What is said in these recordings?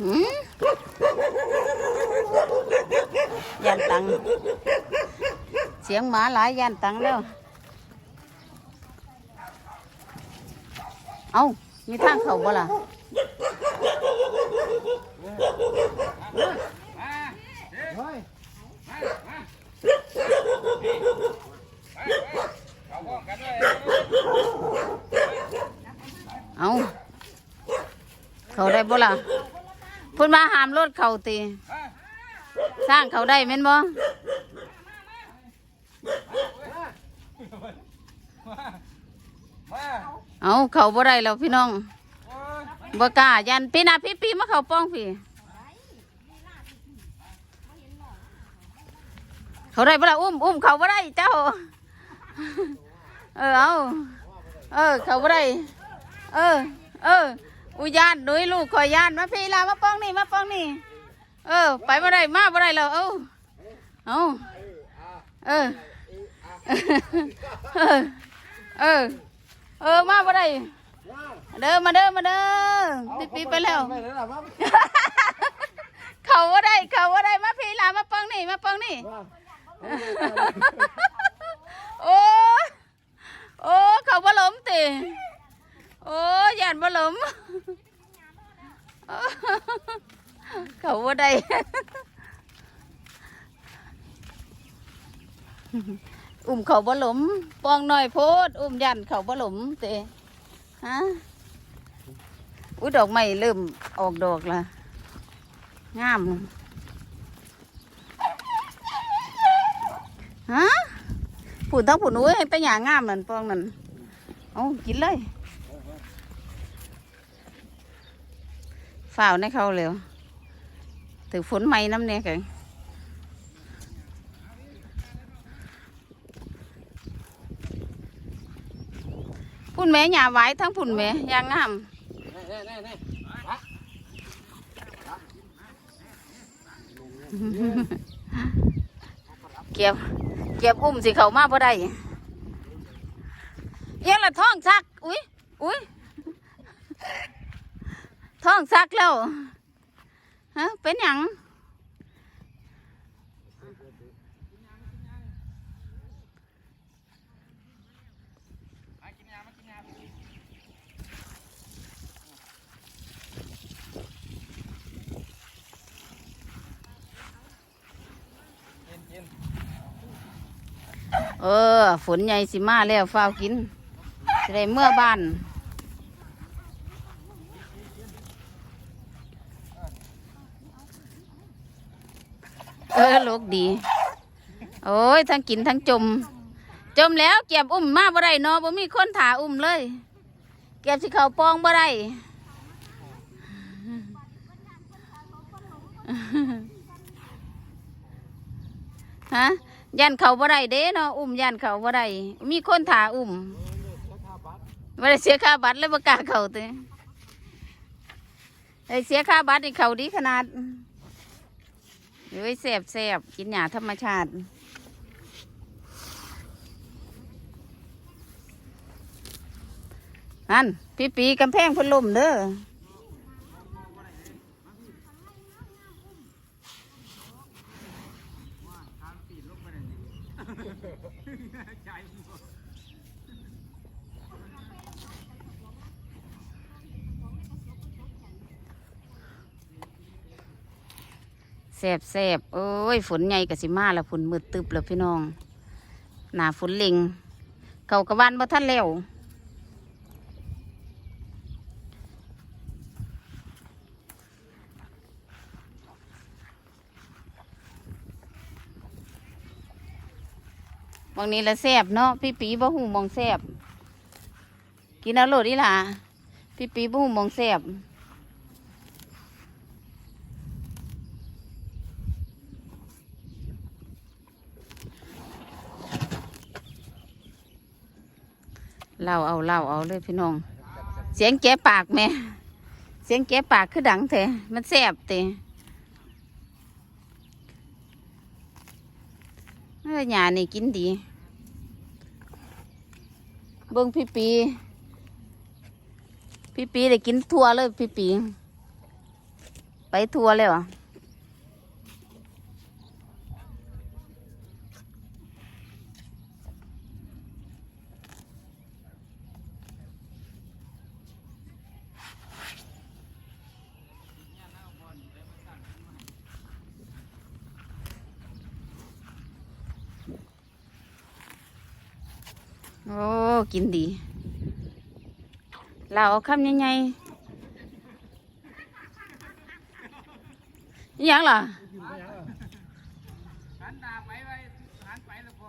หืมยันตัง เสียงหมาหลายยันตังแล้วเอามีทางเขาบ่ล่ะเฮ้ยเอาเขาได้บ่ล่ะเพุ่นมาหามรถเขาตีสร้างเขาได้แม่นบ่เอาเขาบ่ได้แล้วพี่น้องบ่กล้ายันพี่นาพี่ปีมาเขาป้องพี่เขาได้บ่ล่ะอุ้มอุ้มเขาบ่ได้เจ้า เออเอาเออเขาบ่ได้ เออ เออ อุยานดุยลูกคอยยานมาพี่ลามาป้องนี่มาป้องนี่ เออ ไปบ่ได้มาบ่ได้แล้วเอ้าเอาเออเออ เออ เออมาบ่ได้เด้อมาเด้อมาเด้อปีปีไปแล้ว เขาว่าได้เขาว่าได้มาพี่ลามาป้องนี่มาป้องนี่โอ้โอ้เขาบ่หลมติ นบ่หลมเขาว่าได้อุ้มเขาบ่หลมปองหน่อยโพด อุ้มยันเขาบ่หลมเตฮะอุ้ยดอกไม้เริ่มออกดอกละงามฮะผุนทั้งผุนอุ้ยแต่หยางามนั่นปองนั่นเอากินเลย ฝ่าวในเขาเร็วถึงฝนไหม้น้ำเนี่ยกันพุ่นแม่หยาไว้ทั้งพุ่นแม่ยางงามแน่แน่แน่เก็บเก็บอุ้มสิเขามาบ่ได้เอียังละท้องซัก อุ้ยอุ้ย ท้องซักแล้วฮะเป็นหยังเออ ฝนใหญ่สิมาแล้วฟ้าวกินจะได้เมื่อบ้าน เออลูกดี โอ้ยทั้งกินทั้งจม จมแล้วเก็บอุ้มมาบ่ได้เนาะบ่มีคนถาอุ้มเลย เก็บสิเขาปองบ่ได้ฮะยันเขาบ่ได้เด้เนาะอุ้มยันเขาบ่ได้มีคนถาอุ้มบ่ได้เสียค่าบัตรเลยบ่กล้าเขาเต้ไอ้เสียค่าบัตรนี่เขาดีขนาด เฮ้ยแสบแสบกินหยาธรรมชาติ นั่น พี่ปีกำแพงพัดลมเด้อ แสบแสบโอ้ยฝนใหญ่กะสิมาแล้วฝนมืดตึบแล้วพี่น้อง หนาฝนเล็งเขากระวานบ่ทันแล้วบางนี้ละแสบเนาะพี่ปีบ่หูมองแสบกินเอาโหลดอีล่ะพี่ปีบ่หูมองแสบ เล่าเอาเล่าเอาเลยพี่น้อง เสียงแกะปากแม่เสียงแกะปากคือดังแท้มันแสบเตะเออหยานี่กินดี เบิ้งพี่ปี พี่ปีได้กินทั่วเลยพี่ปี ไปทัวเลยเหรอ โอ้ กินดี เราเอาคำยังไงอิหยังล่ะ หันตาไปไว้หันไปแล้วพอ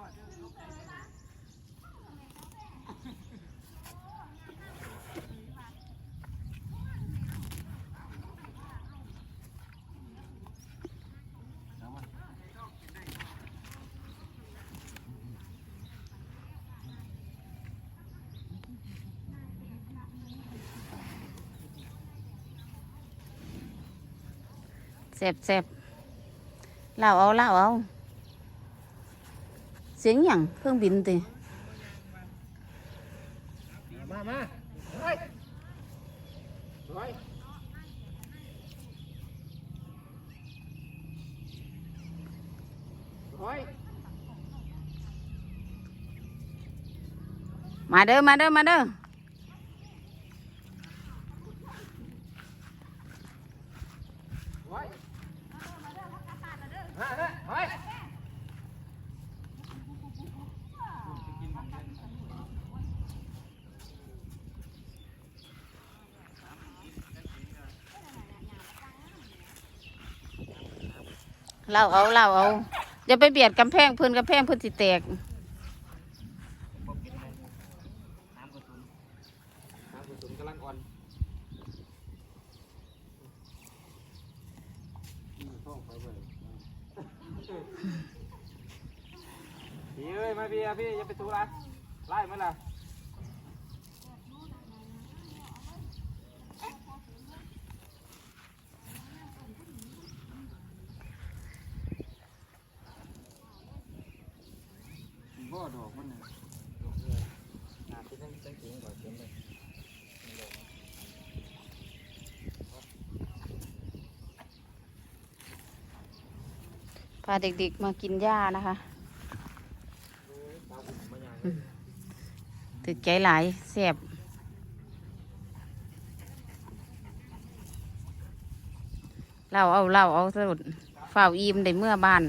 เสบเสบเราเอาเราเอาเสียงหยังเครื่องบินติมามาเฮ้ยเฮ้ยเฮ้ยมาเด้อมาเด้อมาเด้อ เฮ้ยมาเด้อเฮ้ย เราเอาเราเอาอย่าไปเบียดกำแพงเพื้นกำแพงเพื้นสิแตกพี่เอ้ยมาพี่อะพี่อย่าไปถูละไล่มาละ บ่ดอกมันน่ะดอกเลยน่าจะต้องใส่ถุงก่อนเข็มเลย พาเด็กๆมากินหญ้านะคะตาหุ่นมาอย่างถึกใจหลายเสบเราเอาเราเอาสรุดฝ่าวอีมในเมื่อบ้าน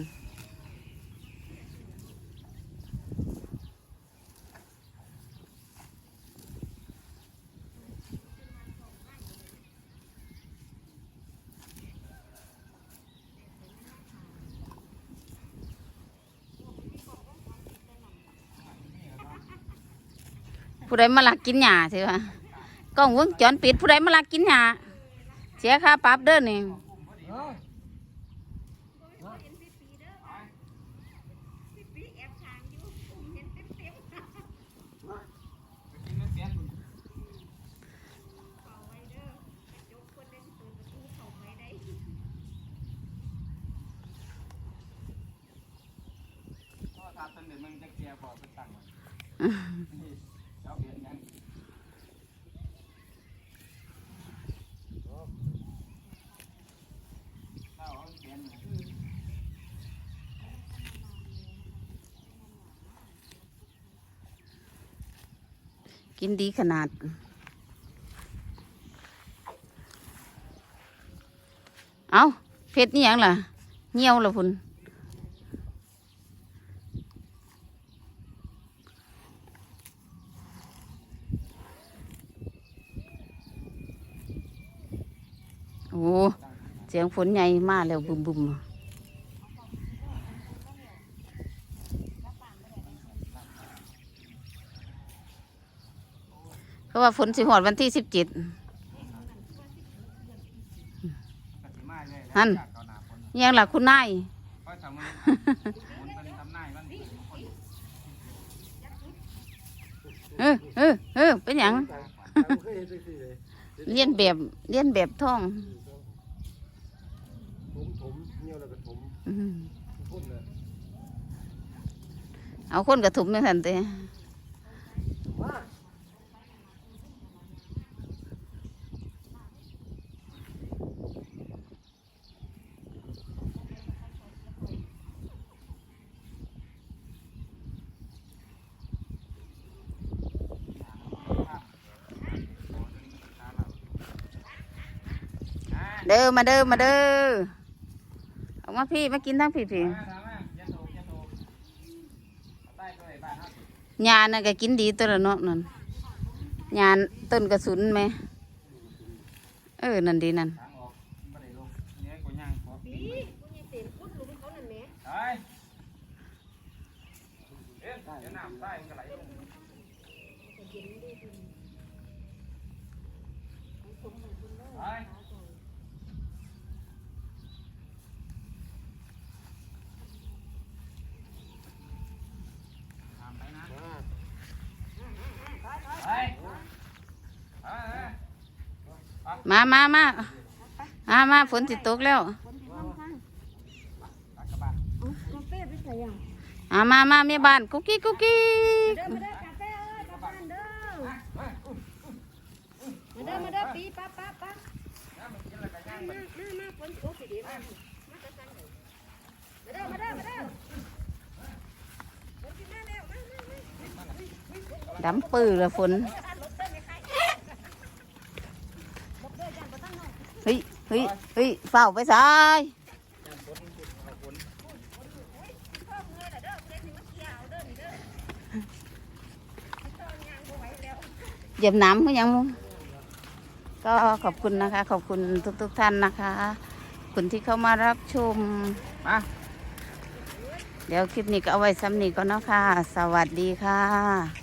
ผู้ใดมาลักกินหญ้าใช่ปะกล้องวงจรปิดผู้ใดมาลักกินหญ้าเสียค่าปรับเด้อนี่ เอ้ยพ่อทาตันดี๋ยวมันจะเกลียร์บอกไปตั้งไว้นี่เจ้าเบียดยังเจ้าเอาเบียดยังกินดีขนาด เอาเพชรนี่ยังล่ะเหี่ยวละพุ่นโอ้ เสียงฝนใหญ่มากแล้วบุมบุมเขาะว่าฝนสิหอดวันที่สิบเจ็ดนั่นจานยังหล่ะคุณนายเออเออเออเป็นหยังเลียนแบบเลียนแบบท่อง เอาคนกระถุมไม่ทันเตะเด้อมาเด้อมาเด้อออกมาพี่มากินทั้งผีผี ยาน่ะก็กินดีตัวละเนาะนั่นยาต้นกระสุนไหม เออ นั่นดีนั่น ทางออกไม่ได้ลงเนี่ยกูย่างขอปีนไปเอ๊ะเดี๋ยวน้ำใต้มันก็ไหลลงไปตามไปนะ ไปไปไป มามามามามาฝนติดตกแล้วอามามาเมียบ้านกุ๊กกิ๊กกุ๊กกิ๊กเด้มาเด้อมาเด้อปีป้าป้าป้ามามามาฝนตกสิดีมามาเด้อมาเด้อมาเด้อมาเด้อดำปื้อละฝน อันรถเต้นไม่ใครบอกเด้อจันบ่ทันน้อย เฮ้ยเฮ้ยเฮ้ยเฝ้าไปซ้ายพ่อเมื่อยล่ะเด้อเพิ่นสิมาเกี่ยวเด้อนี่เด้อต้นยางบ่ไหวแล้วเหยียบน้ำเขายังมุก็ขอบคุณนะคะ ขอบคุณทุกๆท่านนะคะขอบคุณที่เข้ามารับชมมาเดี๋ยวคลิปนี้ก็เอาไว้ซ้ำนี้ก่อนเนาะค่ะ สวัสดีค่ะ